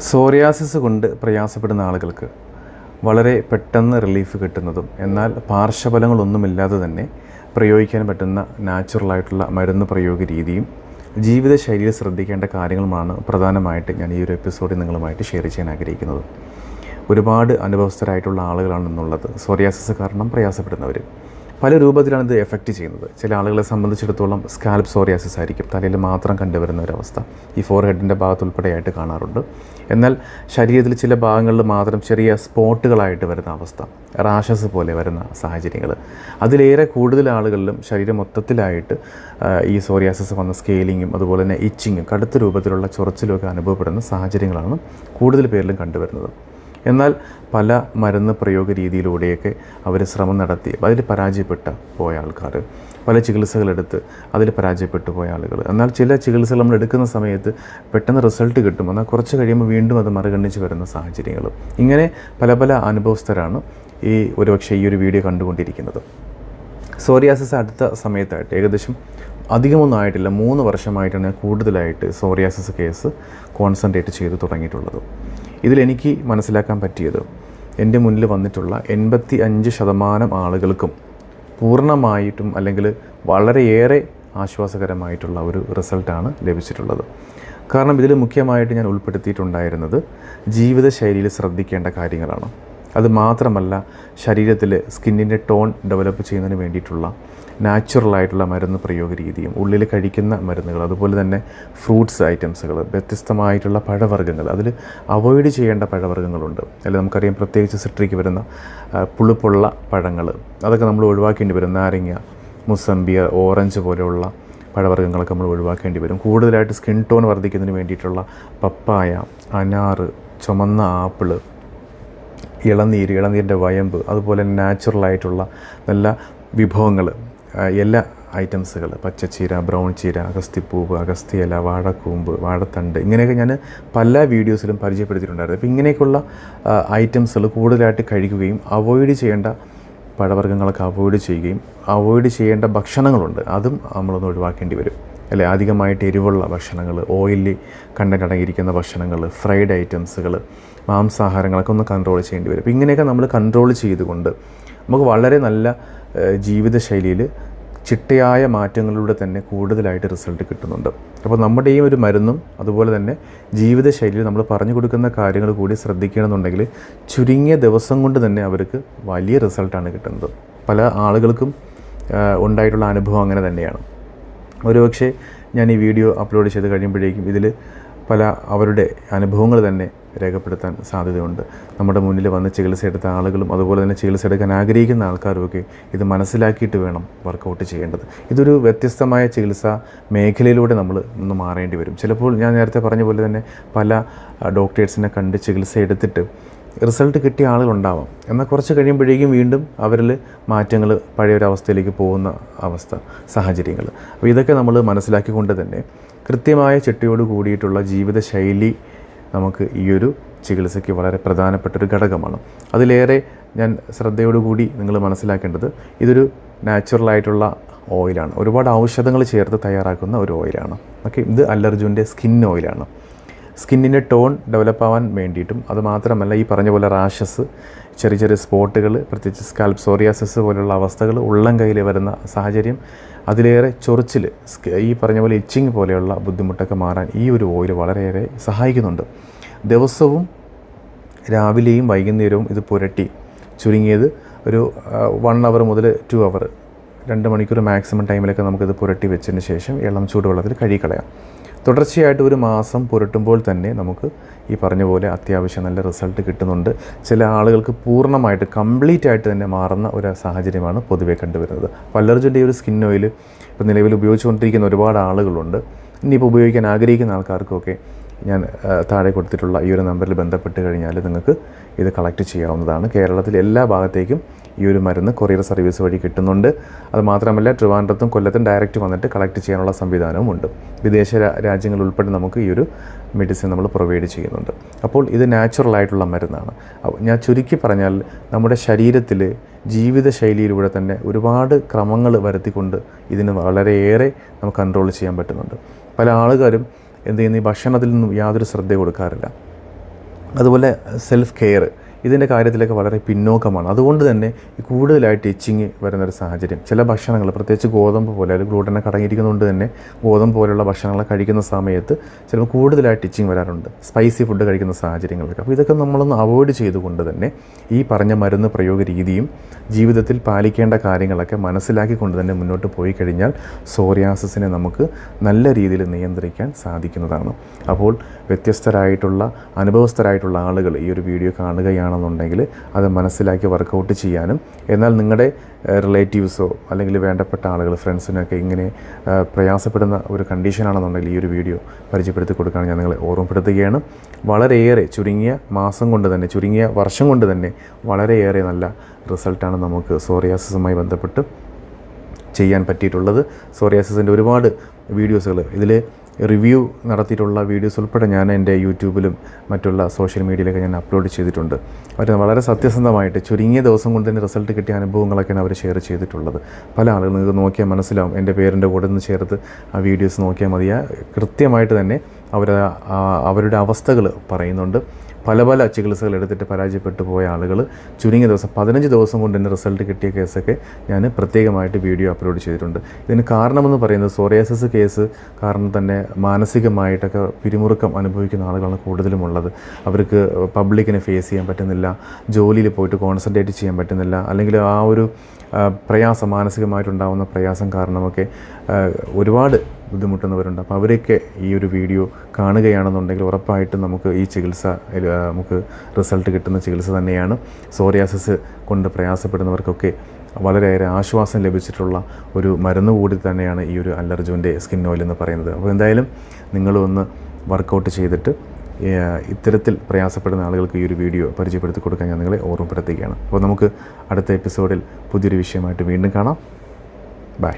Psoriasis കൊണ്ട് പ്രയാസപ്പെടുന്ന ആളുകൾക്ക് വളരെ പെട്ടെന്ന് റിലീഫ് കിട്ടുന്നതും എന്നാൽ പാർശ്വഫലങ്ങളൊന്നുമില്ലാതെ തന്നെ പ്രയോഗിക്കാൻ പറ്റുന്ന നാച്ചുറലായിട്ടുള്ള മരുന്ന് പ്രയോഗ രീതിയും ജീവിതശൈലിയിൽ ശ്രദ്ധിക്കേണ്ട കാര്യങ്ങളുമാണ് പ്രധാനമായിട്ട് ഞാൻ ഈ ഒരു എപ്പിസോഡിൽ നിങ്ങളുമായിട്ട് ഷെയർ ചെയ്യാൻ ആഗ്രഹിക്കുന്നത്. ഒരുപാട് അനുഭവസ്ഥരായിട്ടുള്ള ആളുകളാണെന്നുള്ളത് സോറിയാസിസ് കാരണം പ്രയാസപ്പെടുന്നവർ പല രൂപത്തിലാണ് ഇത് എഫക്റ്റ് ചെയ്യുന്നത്. ചില ആളുകളെ സംബന്ധിച്ചിടത്തോളം സ്കാൽപ് സോറിയാസിസ് ആയിരിക്കും. തലയിൽ മാത്രം കണ്ടുവരുന്ന ഒരവസ്ഥ ഈ ഫോർ ഹെഡിന്റെ ഭാഗത്ത് ഉൾപ്പെടെയായിട്ട് കാണാറുണ്ട്. എന്നാൽ ശരീരത്തിൽ ചില ഭാഗങ്ങളിൽ മാത്രം ചെറിയ സ്പോട്ടുകളായിട്ട് വരുന്ന അവസ്ഥ റാഷസ് പോലെ വരുന്ന സാഹചര്യങ്ങൾ. അതിലേറെ കൂടുതൽ ആളുകളിലും ശരീരം മൊത്തത്തിലായിട്ട് ഈ സോറിയാസിസ് വന്ന സ്കെയിലിങ്ങും അതുപോലെ തന്നെ ഇച്ചിങ്ങും കടുത്ത രൂപത്തിലുള്ള ചൊറച്ചിലുമൊക്കെ അനുഭവപ്പെടുന്ന സാഹചര്യങ്ങളാണ് കൂടുതൽ പേരിലും കണ്ടുവരുന്നത്. എന്നാൽ പല മരുന്ന് പ്രയോഗ രീതിയിലൂടെയൊക്കെ അവർ ശ്രമം നടത്തി. അതിൽ പരാജയപ്പെട്ട പോയ ആൾക്കാർ പല ചികിത്സകളെടുത്ത് അതിൽ പരാജയപ്പെട്ടു പോയ ആളുകൾ എന്നാൽ ചില ചികിത്സകൾ നമ്മൾ എടുക്കുന്ന സമയത്ത് പെട്ടെന്ന് റിസൾട്ട് കിട്ടും. എന്നാൽ കുറച്ച് കഴിയുമ്പോൾ വീണ്ടും അത് മറികണ്ണിച്ച് വരുന്ന സാഹചര്യങ്ങൾ ഇങ്ങനെ പല പല അനുഭവസ്ഥരാണ് ഈ ഒരുപക്ഷെ ഈ ഒരു വീഡിയോ കണ്ടുകൊണ്ടിരിക്കുന്നത്. സോറിയാസിസ് അടുത്ത സമയത്തായിട്ട് ഏകദേശം അധികമൊന്നും ആയിട്ടില്ല. മൂന്ന് വർഷമായിട്ടാണ് കൂടുതലായിട്ട് സോറിയാസിസ് കേസ് കോൺസെൻട്രേറ്റ് ചെയ്ത് തുടങ്ങിയിട്ടുള്ളത്. ഇതിലെനിക്ക് മനസ്സിലാക്കാൻ പറ്റിയത് എന്റെ മുന്നിൽ വന്നിട്ടുള്ള എൺപത്തി അഞ്ച് ശതമാനം ആളുകൾക്കും പൂർണമായിട്ടും അല്ലെങ്കിൽ വളരെയേറെ ആശ്വാസകരമായിട്ടുള്ള ഒരു റിസൾട്ടാണ് ലഭിച്ചിട്ടുള്ളത്. കാരണം ഇതിൽ മുഖ്യമായിട്ട് ഞാൻ ഉൾപ്പെടുത്തിയിട്ടുണ്ടായിരുന്നത് ജീവിതശൈലിയിൽ ശ്രദ്ധിക്കേണ്ട കാര്യങ്ങളാണ്. അത് മാത്രമല്ല ശരീരത്തിൽ സ്കിന്നിന്റെ ടോൺ ഡെവലപ്പ് ചെയ്യുന്നതിന് വേണ്ടിയിട്ടുള്ള നാച്ചുറലായിട്ടുള്ള മരുന്ന് പ്രയോഗ രീതിയും ഉള്ളിൽ കഴിക്കുന്ന മരുന്നുകൾ അതുപോലെ തന്നെ ഫ്രൂട്ട്സ് ഐറ്റംസുകൾ വ്യത്യസ്തമായിട്ടുള്ള പഴവർഗങ്ങൾ. അതിൽ അവോയ്ഡ് ചെയ്യേണ്ട പഴവർഗങ്ങളുണ്ട്. അല്ലെങ്കിൽ നമുക്കറിയാം പ്രത്യേകിച്ച് സിട്രിക്ക് വരുന്ന പുളിപ്പുള്ള പഴങ്ങൾ. അതൊക്കെ നമ്മൾ ഒഴിവാക്കേണ്ടി വരും. നാരങ്ങ മുസമ്പിയ ഓറഞ്ച് പോലെയുള്ള പഴവർഗങ്ങളൊക്കെ നമ്മൾ ഒഴിവാക്കേണ്ടി വരും. കൂടുതലായിട്ട് സ്കിൻ ടോൺ വർദ്ധിക്കുന്നതിന് വേണ്ടിയിട്ടുള്ള പപ്പായ അനാറ് ചുമന്ന ആപ്പിൾ ഇളനീര് ഇളനീരിന്റെ വയമ്പ് അതുപോലെ നാച്ചുറലായിട്ടുള്ള നല്ല വിഭവങ്ങൾ എല്ലാ ഐറ്റംസുകൾ പച്ചച്ചീര ബ്രൗൺ ചീര അഗസ്തിപ്പൂവ് അഗസ്തിയില വാഴക്കൂമ്പ് വാഴത്തണ്ട് ഇങ്ങനെയൊക്കെ ഞാൻ പല വീഡിയോസിലും പരിചയപ്പെടുത്തിയിട്ടുണ്ടായിരുന്നു. അപ്പോൾ ഇങ്ങനെയൊക്കെയുള്ള ഐറ്റംസുകൾ കൂടുതലായിട്ട് കഴിക്കുകയും അവോയ്ഡ് ചെയ്യേണ്ട പഴവർഗങ്ങളൊക്കെ അവോയ്ഡ് ചെയ്യുകയും അവോയ്ഡ് ചെയ്യേണ്ട ഭക്ഷണങ്ങളുണ്ട്. അതും നമ്മളൊന്ന് ഒഴിവാക്കേണ്ടി വരും. അല്ലേ അധികമായിട്ട് എരിവുള്ള ഭക്ഷണങ്ങൾ ഓയിലി കണ്ടന്റ് അടങ്ങിയിരിക്കുന്ന ഭക്ഷണങ്ങൾ ഫ്രൈഡ് ഐറ്റംസുകൾ മാംസാഹാരങ്ങളൊക്കെ ഒന്ന് കൺട്രോൾ ചെയ്യേണ്ടി വരും. അപ്പോൾ ഇങ്ങനെയൊക്കെ നമ്മൾ കൺട്രോൾ ചെയ്തുകൊണ്ട് നമുക്ക് വളരെ നല്ല ജീവിതശൈലിയിൽ ചിട്ടയായ മാറ്റങ്ങളിലൂടെ തന്നെ കൂടുതലായിട്ട് റിസൾട്ട് കിട്ടുന്നുണ്ട്. അപ്പോൾ നമ്മുടെ ഈ ഒരു മരുന്നും അതുപോലെ തന്നെ ജീവിതശൈലിയിൽ നമ്മൾ പറഞ്ഞു കൊടുക്കുന്ന കാര്യങ്ങൾ കൂടി ശ്രദ്ധിക്കണമെന്നുണ്ടെങ്കിൽ ചുരുങ്ങിയ ദിവസം കൊണ്ട് തന്നെ അവർക്ക് വലിയ റിസൾട്ടാണ് കിട്ടുന്നത്. പല ആളുകൾക്കും ഉണ്ടായിട്ടുള്ള അനുഭവം അങ്ങനെ തന്നെയാണ്. ഒരുപക്ഷെ ഞാൻ ഈ വീഡിയോ അപ്ലോഡ് ചെയ്ത് കഴിയുമ്പോഴേക്കും ഇതിൽ പല അവരുടെ അനുഭവങ്ങൾ തന്നെ രേഖപ്പെടുത്താൻ സാധ്യതയുണ്ട്. നമ്മുടെ മുന്നിൽ വന്ന് ചികിത്സ എടുത്ത ആളുകളും അതുപോലെ തന്നെ ചികിത്സ എടുക്കാൻ ആഗ്രഹിക്കുന്ന ആൾക്കാരുമൊക്കെ ഇത് മനസ്സിലാക്കിയിട്ട് വേണം വർക്കൗട്ട് ചെയ്യേണ്ടത്. ഇതൊരു വ്യത്യസ്തമായ ചികിത്സ മേഖലയിലൂടെ നമ്മൾ ഒന്ന് മാറേണ്ടി വരും. ചിലപ്പോൾ ഞാൻ നേരത്തെ പറഞ്ഞ പോലെ തന്നെ പല ഡോക്ടേഴ്സിനെ കണ്ട് ചികിത്സ എടുത്തിട്ട് റിസൾട്ട് കിട്ടിയ ആളുകളുണ്ടാവാം. എന്നാൽ കുറച്ച് കഴിയുമ്പോഴേക്കും വീണ്ടും അവരിൽ മാറ്റങ്ങൾ പഴയ ഒരു അവസ്ഥയിലേക്ക് പോകുന്ന അവസ്ഥ സാഹചര്യങ്ങൾ. അപ്പോൾ ഇതൊക്കെ നമ്മൾ മനസ്സിലാക്കിക്കൊണ്ട് തന്നെ കൃത്യമായ ചിട്ടയോട് കൂടിയിട്ടുള്ള ജീവിതശൈലി നമുക്ക് ഈ ഒരു ചികിത്സയ്ക്ക് വളരെ പ്രധാനപ്പെട്ട ഒരു ഘടകമാണ്. അതിലേറെ ഞാൻ ശ്രദ്ധയോടുകൂടി നിങ്ങൾ മനസ്സിലാക്കേണ്ടത് ഇതൊരു നാച്ചുറലായിട്ടുള്ള ഓയിലാണ് ഒരുപാട് ഔഷധങ്ങൾ ചേർത്ത് തയ്യാറാക്കുന്ന ഒരു ഓയിലാണ് ഓക്കെ ഇത് അലർജുന്റെ സ്കിൻ ഓയിലാണ് സ്കിന്നിന്റെ ടോൺ ഡെവലപ്പ് ആവാൻ വേണ്ടിയിട്ടും അതുമാത്രമല്ല ഈ പറഞ്ഞ പോലെ റാഷസ് ചെറിയ ചെറിയ സ്പോട്ടുകൾ പ്രത്യേകിച്ച് സ്കാൽപ് സോറിയാസിസ് പോലുള്ള അവസ്ഥകൾ ഉള്ളം കയ്യിൽ വരുന്ന സാഹചര്യം അതിലേറെ ചൊറിച്ചിൽ ഈ പറഞ്ഞ പോലെ ഇച്ചിങ് പോലെയുള്ള ബുദ്ധിമുട്ടൊക്കെ മാറാൻ ഈ ഒരു ഓയിൽ വളരെയേറെ സഹായിക്കുന്നുണ്ട്. ദിവസവും രാവിലെയും വൈകുന്നേരവും ഇത് പുരട്ടി ചുരുങ്ങിയത് ഒരു വൺ അവർ മുതൽ ടു അവർ രണ്ട് മണിക്കൂർ മാക്സിമം ടൈമിലൊക്കെ നമുക്കിത് പുരട്ടി വെച്ചതിന് ശേഷം ഇളം ചൂടുവെള്ളത്തിൽ കഴുകിക്കളയാം. തുടർച്ചയായിട്ട് ഒരു മാസം പുരട്ടുമ്പോൾ തന്നെ നമുക്ക് ഈ പറഞ്ഞ പോലെ അത്യാവശ്യം നല്ല റിസൾട്ട് കിട്ടുന്നുണ്ട്. ചില ആളുകൾക്ക് പൂർണമായിട്ട് കംപ്ലീറ്റ് ആയിട്ട് തന്നെ മാറുന്ന ഒരു സാഹചര്യമാണ് പൊതുവെ കണ്ടുവരുന്നത്. പല്ലർജിന്റെ ഈ ഒരു സ്കിൻ ഓയിൽ ഇപ്പോൾ നിലവിൽ ഉപയോഗിച്ചുകൊണ്ടിരിക്കുന്ന ഒരുപാട് ആളുകളുണ്ട്. ഇനിയിപ്പോൾ ഉപയോഗിക്കാൻ ആഗ്രഹിക്കുന്ന ആൾക്കാർക്കൊക്കെ ഞാൻ താഴെ കൊടുത്തിട്ടുള്ള ഈ ഒരു നമ്പറിൽ ബന്ധപ്പെട്ട് കഴിഞ്ഞാൽ നിങ്ങൾക്ക് ഇത് കളക്ട് ചെയ്യാവുന്നതാണ്. കേരളത്തിലെ എല്ലാ ഭാഗത്തേക്കും ഈ ഒരു മരുന്ന് കൊറിയർ സർവീസ് വഴി കിട്ടുന്നുണ്ട്. അതുമാത്രമല്ല ട്രിവാൻഡ്രത്തും കൊല്ലത്തും ഡയറക്റ്റ് വന്നിട്ട് കളക്ട് ചെയ്യാനുള്ള സംവിധാനവും ഉണ്ട്. വിദേശ രാജ്യങ്ങൾ ഉൾപ്പെടെ നമുക്ക് ഈ ഒരു മെഡിസിൻ നമ്മൾ പ്രൊവൈഡ് ചെയ്യുന്നുണ്ട്. അപ്പോൾ ഇത് നാച്ചുറൽ ആയിട്ടുള്ള മരുന്നാണ്. ഞാൻ ചുരുക്കി പറഞ്ഞാൽ നമ്മുടെ ശരീരത്തിൽ ജീവിതശൈലിയിലൂടെ തന്നെ ഒരുപാട് ക്രമങ്ങൾ വരുത്തിക്കൊണ്ട് ഇതിന് വളരെയേറെ നമുക്ക് കൺട്രോൾ ചെയ്യാൻ പറ്റുന്നുണ്ട്. പല ആളുകാരും എന്ത് ചെയ്യുന്നു? ഈ ഭക്ഷണത്തിൽ നിന്നും യാതൊരു ശ്രദ്ധ കൊടുക്കാറില്ല. അതുപോലെ സെൽഫ് കെയർ ഇതിന്റെ കാര്യത്തിലൊക്കെ വളരെ പിന്നോക്കമാണ്. അതുകൊണ്ട് തന്നെ കൂടുതലായിട്ട് ഇച്ചിങ് വരുന്നൊരു സാഹചര്യം. ചില ഭക്ഷണങ്ങൾ പ്രത്യേകിച്ച് ഗോതമ്പ് പോലെ അല്ലെങ്കിൽ ഗ്ലൂട്ടനൊക്കെ അടങ്ങിയിരിക്കുന്നതുകൊണ്ട് തന്നെ ഗോതമ്പ് പോലെയുള്ള ഭക്ഷണങ്ങൾ കഴിക്കുന്ന സമയത്ത് ചിലപ്പോൾ കൂടുതലായിട്ട് ഇച്ചിങ് വരാറുണ്ട്. സ്പൈസി ഫുഡ് കഴിക്കുന്ന സാഹചര്യങ്ങളൊക്കെ. അപ്പോൾ ഇതൊക്കെ നമ്മളൊന്ന് അവോയ്ഡ് ചെയ്തുകൊണ്ട് തന്നെ ഈ പറഞ്ഞ മരുന്ന് പ്രയോഗ രീതിയും ജീവിതത്തിൽ പാലിക്കേണ്ട കാര്യങ്ങളൊക്കെ മനസ്സിലാക്കിക്കൊണ്ട് തന്നെ മുന്നോട്ട് പോയി കഴിഞ്ഞാൽ സോറിയാസിസിനെ നമുക്ക് നല്ല രീതിയിൽ നിയന്ത്രിക്കാൻ സാധിക്കുന്നതാണ്. അപ്പോൾ വ്യത്യസ്തരായിട്ടുള്ള അനുഭവസ്ഥരായിട്ടുള്ള ആളുകൾ ഈ ഒരു വീഡിയോ കാണുകയാണെന്നുണ്ടെങ്കിൽ അത് മനസ്സിലാക്കി വർക്കൗട്ട് ചെയ്യാനും എന്നാൽ നിങ്ങളുടെ റിലേറ്റീവ്സോ അല്ലെങ്കിൽ വേണ്ടപ്പെട്ട ആളുകൾ ഫ്രണ്ട്സിനൊക്കെ ഇങ്ങനെ പ്രയാസപ്പെടുന്ന ഒരു കണ്ടീഷനാണെന്നുണ്ടെങ്കിൽ ഈ ഒരു വീഡിയോ പരിചയപ്പെടുത്തി കൊടുക്കാൻ ഞാൻ നിങ്ങളെ ഓർമ്മപ്പെടുത്തുകയാണ്. വളരെയേറെ ചുരുങ്ങിയ മാസം കൊണ്ട് തന്നെ ചുരുങ്ങിയ വർഷം കൊണ്ട് തന്നെ വളരെയേറെ നല്ല റിസൾട്ടാണ് നമുക്ക് സോറിയാസിസുമായി ബന്ധപ്പെട്ട് ചെയ്യാൻ പറ്റിയിട്ടുള്ളത്. സോറിയാസിസിന്റെ ഒരുപാട് വീഡിയോസുകൾ ഇതിൽ റിവ്യൂ നടത്തിയിട്ടുള്ള വീഡിയോസ് ഉൾപ്പെടെ ഞാൻ എന്റെ യൂട്യൂബിലും മറ്റുള്ള സോഷ്യൽ മീഡിയയിലൊക്കെ ഞാൻ അപ്ലോഡ് ചെയ്തിട്ടുണ്ട്. അവർ വളരെ സത്യസന്ധമായിട്ട് ചുരുങ്ങിയ ദിവസം കൊണ്ട് തന്നെ റിസൾട്ട് കിട്ടിയ അനുഭവങ്ങളൊക്കെയാണ് അവർ ഷെയർ ചെയ്തിട്ടുള്ളത്. പല ആളുകൾ നിങ്ങൾക്ക് നോക്കിയാൽ മനസ്സിലാവും. എന്റെ പേരിന്റെ കൂടെ നിന്ന് ചേർത്ത് ആ വീഡിയോസ് നോക്കിയാൽ മതിയാ. കൃത്യമായിട്ട് തന്നെ അവർ അവരുടെ അവസ്ഥകൾ പറയുന്നുണ്ട്. പല പല ചികിത്സകൾ എടുത്തിട്ട് പരാജയപ്പെട്ടു പോയ ആളുകൾ ചുരുങ്ങിയ ദിവസം പതിനഞ്ച് ദിവസം കൊണ്ട് തന്നെ റിസൾട്ട് കിട്ടിയ കേസൊക്കെ ഞാൻ പ്രത്യേകമായിട്ട് വീഡിയോ അപ്ലോഡ് ചെയ്തിട്ടുണ്ട്. ഇതിന് കാരണമെന്ന് പറയുന്നത് സോറിയാസിസ് കേസ് കാരണം തന്നെ മാനസികമായിട്ടൊക്കെ പിരിമുറുക്കം അനുഭവിക്കുന്ന ആളുകളാണ് കൂടുതലും ഉള്ളത്. അവർക്ക് പബ്ലിക്കിനെ ഫേസ് ചെയ്യാൻ പറ്റുന്നില്ല ജോലിയിൽ പോയിട്ട് കോൺസെൻട്രേറ്റ് ചെയ്യാൻ പറ്റുന്നില്ല അല്ലെങ്കിൽ ആ ഒരു പ്രയാസം മാനസികമായിട്ടുണ്ടാകുന്ന പ്രയാസം കാരണമൊക്കെ ഒരുപാട് ബുദ്ധിമുട്ടുന്നവരുണ്ട്. അപ്പോൾ അവരൊക്കെ ഈ ഒരു വീഡിയോ കാണുകയാണെന്നുണ്ടെങ്കിൽ ഉറപ്പായിട്ടും നമുക്ക് ഈ ചികിത്സ നമുക്ക് റിസൾട്ട് കിട്ടുന്ന ചികിത്സ തന്നെയാണ്. സോറിയാസിസ് കൊണ്ട് പ്രയാസപ്പെടുന്നവർക്കൊക്കെ വളരെയേറെ ആശ്വാസം ലഭിച്ചിട്ടുള്ള ഒരു മരുന്ന് കൂടി തന്നെയാണ് ഈ ഒരു അല്ലർജുവിന്റെ സ്കിൻ ഓയിൽ എന്ന് പറയുന്നത്. അപ്പോൾ എന്തായാലും നിങ്ങളൊന്ന് വർക്കൗട്ട് ചെയ്തിട്ട് ഇത്തരത്തിൽ പ്രയാസപ്പെടുന്ന ആളുകൾക്ക് ഈ ഒരു വീഡിയോ പരിചയപ്പെടുത്തി കൊടുക്കാൻ ഞാൻ നിങ്ങളെ ഓർമ്മപ്പെടുത്തുകയാണ്. അപ്പോൾ നമുക്ക് അടുത്ത എപ്പിസോഡിൽ പുതിയൊരു വിഷയമായിട്ട് വീണ്ടും കാണാം. ബൈ.